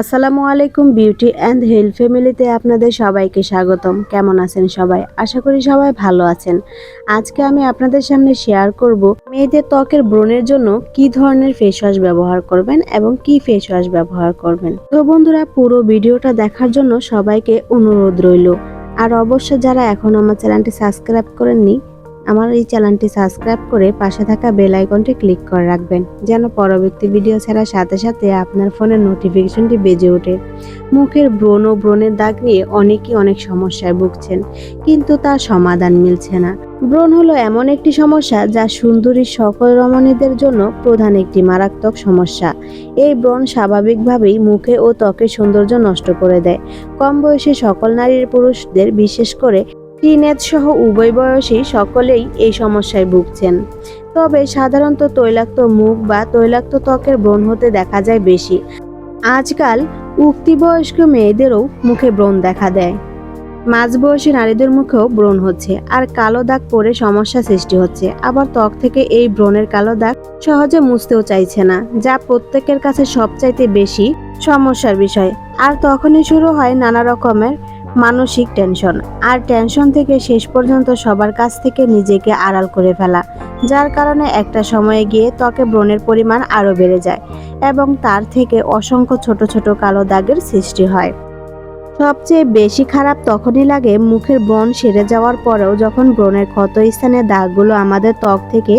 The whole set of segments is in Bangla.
আসসালামু আলাইকুম বিউটি অ্যান্ড হেলথ ফ্যামিলিতে আপনাদের সবাইকে স্বাগতম। কেমন আছেন সবাই? আশা করি সবাই ভালো আছেন। আজকে আমি আপনাদের সামনে শেয়ার করব মেয়েদের ত্বকের ব্রণের জন্য কি ধরনের ফেস ওয়াশ ব্যবহার করবেন এবং কি ফেস ওয়াশ ব্যবহার করবেন। তো বন্ধুরা, পুরো ভিডিওটা দেখার জন্য সবাইকে অনুরোধ রইল। আর অবশ্য যারা এখন আমার চ্যানেলটি সাবস্ক্রাইব করেননি আমার এই চ্যানেলটি সাবস্ক্রাইব করে পাশে থাকা বেল আইকনটি ক্লিক করে রাখবেন, যেন পরবর্তী ভিডিও ছাড়ার সাথে সাথে আপনার ফোনের নোটিফিকেশনটি বেজে ওঠে। মুখের ব্রণ ও ব্রণের দাগ নিয়ে অনেকেই অনেক সমস্যায় ভুগছেন, কিন্তু তার সমাধান মিলছে না। ব্রণ হলো এমন একটি সমস্যা যা সুন্দরী সকল রমণীদের জন্য প্রধান একটি মারাত্মক সমস্যা। এই ব্রণ স্বাভাবিকভাবেই মুখে ও ত্বকের সৌন্দর্য নষ্ট করে দেয়। কম বয়সী সকল নারীর পুরুষদের, বিশেষ করে টিনেজ সহ উভয় বয়সী সকলেই এই সমস্যায় ভুগছেন। তবে সাধারণত তৈলাক্ত মুখ বা তৈলাক্ত ত্বকের ব্রণ হতে দেখা যায় বেশি। আজকাল উক্তিবয়স্ক মেয়েদেরও মুখে ব্রণ দেখা দেয়। মাঝবয়সী নারীদের মুখেও ব্রণ হচ্ছে আর কালো দাগ পরে সমস্যা সৃষ্টি হচ্ছে। আবার ত্বক থেকে এই ব্রণের কালো দাগ সহজে মুছতেও চাইছে না, যা প্রত্যেকের কাছে সবচাইতে বেশি সমস্যার বিষয়। আর তখনই শুরু হয় নানা রকমের মানসিক টেনশন। আর টেনশন থেকে শেষ পর্যন্ত সবার কাছ থেকে নিজেকে আড়াল করে ফেলা, যার কারণে একটা সময়ে গিয়ে ত্বকে ব্রণের পরিমাণ আরও বেড়ে যায় এবং তার থেকে অসংখ্য ছোট ছোট কালো দাগের সৃষ্টি হয়। সবচেয়ে বেশি খারাপ তখনই লাগে মুখের ব্রণ সেরে যাওয়ার পরেও যখন ব্রণের ক্ষত স্থানে দাগগুলো আমাদের ত্বক থেকে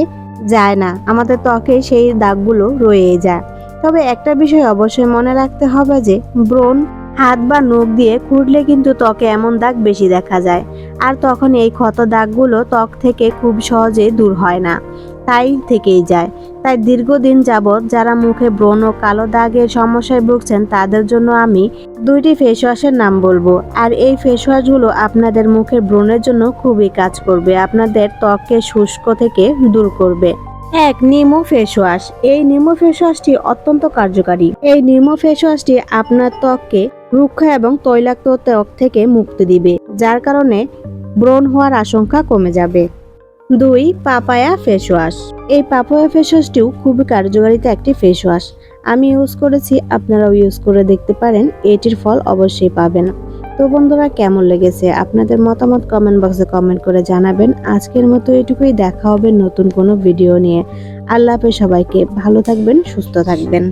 যায় না, আমাদের ত্বকে সেই দাগগুলো রয়ে যায়। তবে একটা বিষয় অবশ্যই মনে রাখতে হবে যে, ব্রণ হাত বা নখ দিয়ে খুঁড়লে কিন্তু ত্বকে এমন দাগ বেশি দেখা যায়। আর তখন এই ক্ষত দাগগুলো ত্বক থেকে খুব সহজে দূর হয় না, তাই থেকেই যায়। তাই দীর্ঘদিন যাবৎ যারা মুখে ব্রণ ও কালো দাগের সমস্যায় ভুগছেন, তাদের জন্য আমি দুইটি ফেস ওয়াশের নাম বলব। আর এই ফেস ওয়াশগুলো আপনাদের মুখের ব্রণের জন্য খুবই কাজ করবে, আপনাদের ত্বককে শুষ্ক থেকে দূর করবে। এক, নিমো ফেস ওয়াশ এই নিমো ফেস ওয়াশটি অত্যন্ত কার্যকারী। এই নিমো ফেস ওয়াশটি আপনার ত্বককে রুক্ষ এবং তৈলাক্ত ত্বক থেকে মুক্তি দিবে, যার কারণে ব্রণ হওয়ার আশঙ্কা কমে যাবে। দুই, পাপায়া ফেস ওয়াশ। এই পাপায়া ফেস ওয়াশটিও খুবই কার্যকারিতা একটি ফেস ওয়াশ। আমি ইউজ করেছি, আপনারাও ইউজ করে দেখতে পারেন, এটির ফল অবশ্যই পাবেন। তো বন্ধুরা, কেমন লেগেছে? আপনাদের মতামত কমেন্ট বক্সে কমেন্ট করে জানাবেন। আজকের মতো এটুকুই, দেখা হবে নতুন কোনো ভিডিও নিয়ে। আল্লাহ হাফেজ সবাইকে, ভালো থাকবেন, সুস্থ থাকবেন।